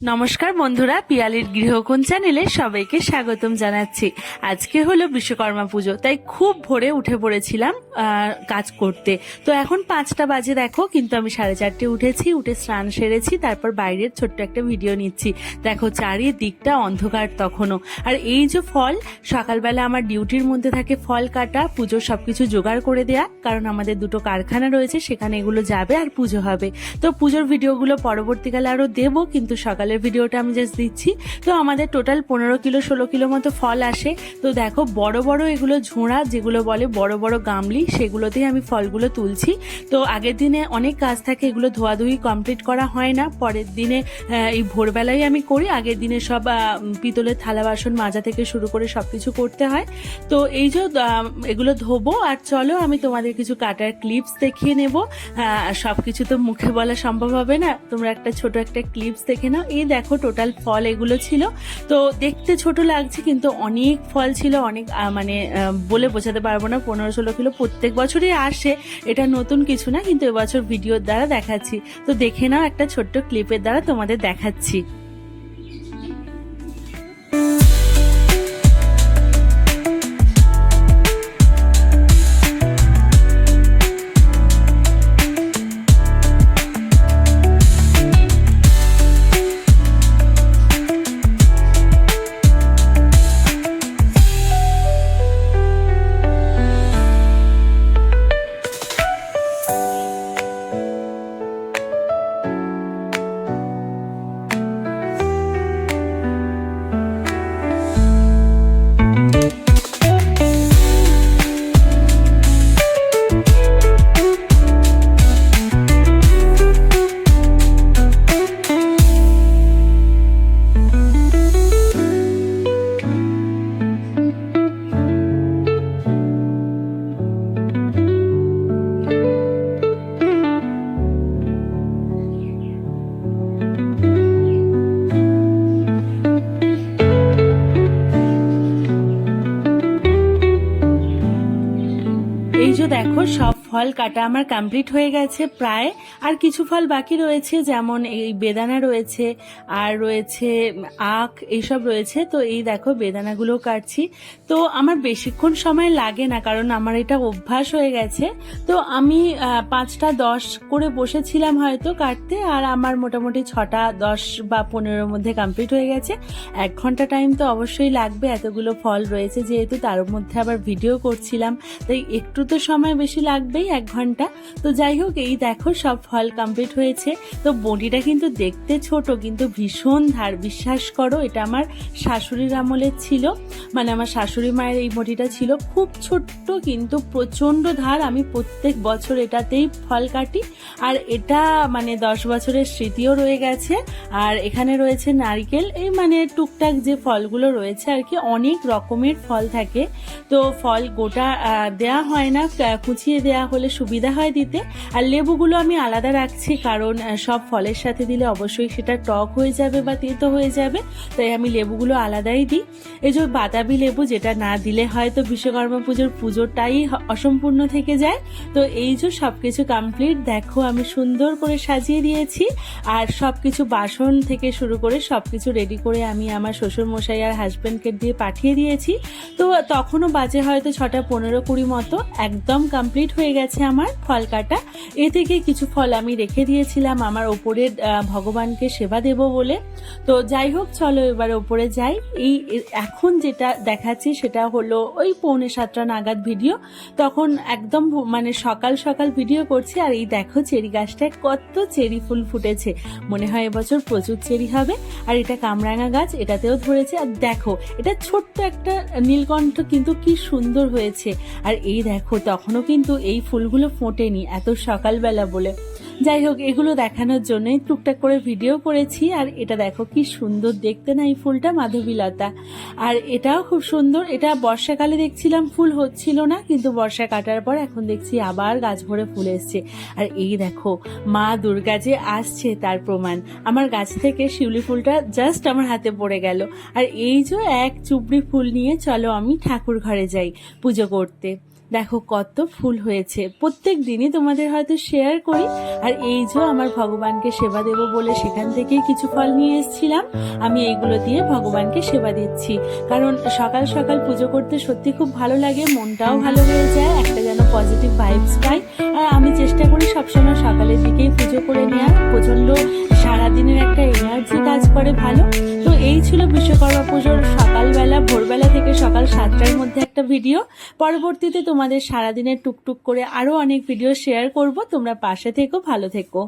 নমস্কার বন্ধুরা, পিয়ালির গৃহকোণ চ্যানেলে সবাইকে স্বাগতম জানাচ্ছি। আজকে হলো বিশ্বকর্মা পুজো, তাই খুব ভোরে উঠে পড়েছিলাম কাজ করতে। তো এখন পাঁচটা বাজে দেখো, কিন্তু আমি সাড়ে চারটে উঠেছি, উঠে স্নান সেরেছি, তারপর বাইরের ছোট্ট একটা ভিডিও নিচ্ছি। দেখো চারিদিকটা অন্ধকার তখনও। আর এই যে ফল, সকালবেলা আমার ডিউটির মধ্যে থাকে ফল কাটা পুজোর সবকিছু জোগাড় করে দেয়া, কারণ আমাদের দুটো কারখানা রয়েছে, সেখানে এগুলো যাবে আর পুজো হবে। তো পুজোর ভিডিওগুলো পরবর্তীকালে আরও দেবো, কিন্তু সকালের ভিডিওটা আমি জাস্ট দিচ্ছি। তো আমাদের টোটাল পনেরো কিলো, ষোলো কিলো মতো ফল আসে। তো দেখো, বড় বড় এগুলো ঝোড়া, যেগুলো বলে বড় বড় গামলি, সেগুলোতেই আমি ফলগুলো তুলছি। তো আগের দিনে অনেক কাজ থাকে, এগুলো ধোয়াধুয়ি কমপ্লিট করা হয় না। পরের দিনে এই ভোরবেলায় আমি করি, আগের দিনে সব পিতলের থালা বাসন মাজা থেকে শুরু করে সব কিছু করতে হয়। তো এই যে এগুলো ধোবো, আর চলো আমি তোমাদের কিছু কাটার ক্লিপস দেখিয়ে নেব। সব কিছু তো মুখে বলা সম্ভব হবে না। তোমরা একটা ছোট একটা ক্লিপস দেখে নাও। এই দেখো টোটাল ফল এগুলো ছিল। তো দেখতে ছোট লাগছে কিন্তু অনেক ফল ছিল, অনেক মানে বলে বোঝাতে পারব না, পনেরো ষোলো কিলো প্রত্যেক বছরই আসে। এটা নতুন কিছু না, কিন্তু এবছর ভিডিওর দ্বারা দেখাচ্ছি। তো দেখে নাও একটা ছোট্ট ক্লিপের দ্বারা তোমাদের দেখাচ্ছি। দেখো সব ফল কাটা আমার কমপ্লিট হয়ে গেছে প্রায়। আর কিছু ফল বাকি রয়েছে, যেমন এই বেদানা রয়েছে, আর রয়েছে আখ এইসব রয়েছে। তো এই দেখো বেদানাগুলো কাটছি। তো আমার বেশিক্ষণ সময় লাগে না, কারণ আমার এটা অভ্যাস হয়ে গেছে। তো আমি পাঁচটা দশ করে বসেছিলাম হয়তো কাটতে, আর আমার মোটামুটি ছটা দশ বা পনেরোর মধ্যে কমপ্লিট হয়ে গেছে। এক ঘণ্টা টাইম তো অবশ্যই লাগবে, এতগুলো ফল রয়েছে যেহেতু তার মধ্যে আবার ভিডিও করছিলাম। তাই একটু তো সময় বেশি লাগবেই এক ঘণ্টা। তো যাই হোক, এই দেখো সব ফল কমপ্লিট হয়েছে। তো বডিটা কিন্তু দেখতে ছোট, কিন্তু ভীষণ ধার বিশ্বাস করো, এটা আমার শাশুড়ির আমলের ছিল। মানে আমার শাশুড়ি মায়ের এই বডিটা ছিল। খুব ছোট্ট কিন্তু প্রচণ্ড ধার। আমি প্রত্যেক বছর এটাতেই ফল কাটি। আর এটা মানে দশ বছরের স্মৃতিও রয়ে গেছে। আর এখানে রয়েছে নারকেল। এই মানে টুকটাক যে ফলগুলো রয়েছে আর কি, অনেক রকমের ফল থাকে। তো ফল গোটা দেয়া হয় না কুচিয়ে দেয়া হলে সুবিধা হয় দিতে। আর লেবুগুলো আমি আলাদা রাখছি কারণ সব ফলের সাথে দিলে অবশ্যই সেটা টক হয়ে যাবে বা তেতো হয়ে যাবে, তাই আমি লেবুগুলো আলাদাই দিই। এই যে বাতাবি লেবু যেটা না দিলে হয়তো বিশ্বকর্মা পুজোর পুজোটাই অসম্পূর্ণ থেকে যায়। তো এই যে সব কিছু কমপ্লিট দেখো আমি সুন্দর করে সাজিয়ে দিয়েছি। আর সব কিছু বাসন থেকে শুরু করে সব কিছু রেডি করে আমি আমার শ্বশুর মশাই আর হাজব্যান্ডকে দিয়ে পাঠিয়ে দিয়েছি। তো তখনও বাজে হয়তো ছটা পনেরো কুড়ি মতো, একদম কমপ্লিট হয়ে গেছে আমার ফল কাটা। এ থেকে কিছু ফল আমি রেখে দিয়েছিলাম আমার ওপরের ভগবানকে সেবা দেব বলে। তো যাই হোক, চলো এবার ওপরে যাই। এই এখন যেটা দেখাচ্ছি সেটা হলো ওই পৌনে সাতটা নাগাদ ভিডিও। তখন একদম মানে সকাল সকাল ভিডিও করছি আর এই দেখো চেরি গাছটায় কত চেরি ফুল ফুটেছে। মনে হয় এবছর প্রচুর চেরি হবে। আর এটা কামরাঙা গাছ, এটাতেও ধরেছে। আর দেখো, এটা ছোট্ট একটা নীলকণ্ঠ কিন্তু কি সুন্দর হয়েছে। আর এই দেখো, তখনও কিন্তু এই ফুলগুলো ফোটেনি এত সকালবেলা বলে। যাই হোক, এগুলো দেখানোর জন্যই টুকটাক করে ভিডিও করেছি, আর এটা দেখো কি সুন্দর দেখতে না এই ফুলটা মাধবীলতা। আর এটাও খুব সুন্দর, এটা বর্ষাকালে দেখছিলাম ফুল হচ্ছিল না, কিন্তু বর্ষা কাটার পর এখন দেখছি আবার গাছ ভরে ফুল এসছে। আর এই দেখো, মা দুর্গা যে আসছে তার প্রমাণ। আমার গাছ থেকে শিউলি ফুলটা জাস্ট আমার হাতে পড়ে গেল। আর এই যে এক চুবড়ি ফুল নিয়ে চলো আমি ঠাকুর ঘরে যাই পুজো করতে। দেখো কত ফুল হয়েছে। প্রত্যেক দিনই তোমাদের হয়তো শেয়ার করি। আর এই যে আমার ভগবানকে সেবা দেব বলে সেখান থেকেই কিছু ফল নিয়ে এসেছিলাম, আমি এইগুলো দিয়ে ভগবানকে সেবা দিচ্ছি। কারণ সকাল সকাল পুজো করতে সত্যি খুব ভালো লাগে, মনটাও ভালো হয়ে যায়, একটা যেন পজিটিভ ভাইবস পাই। আর আমি চেষ্টা করি সবসময় সকালের দিকেই পুজো করে নেওয়ার প্রচণ্ড সারাদিনের একটা এনার্জি কাজ করে ভালো। তো এই ছিল বিশ্বকর্মা পুজোর সাতটার মধ্যে একটা ভিডিও পরবর্তীতে তোমাদের সারাদিনের টুকটুক করে আরও অনেক ভিডিও শেয়ার করব। তোমরা পাশে থেকো, ভালো থেকো।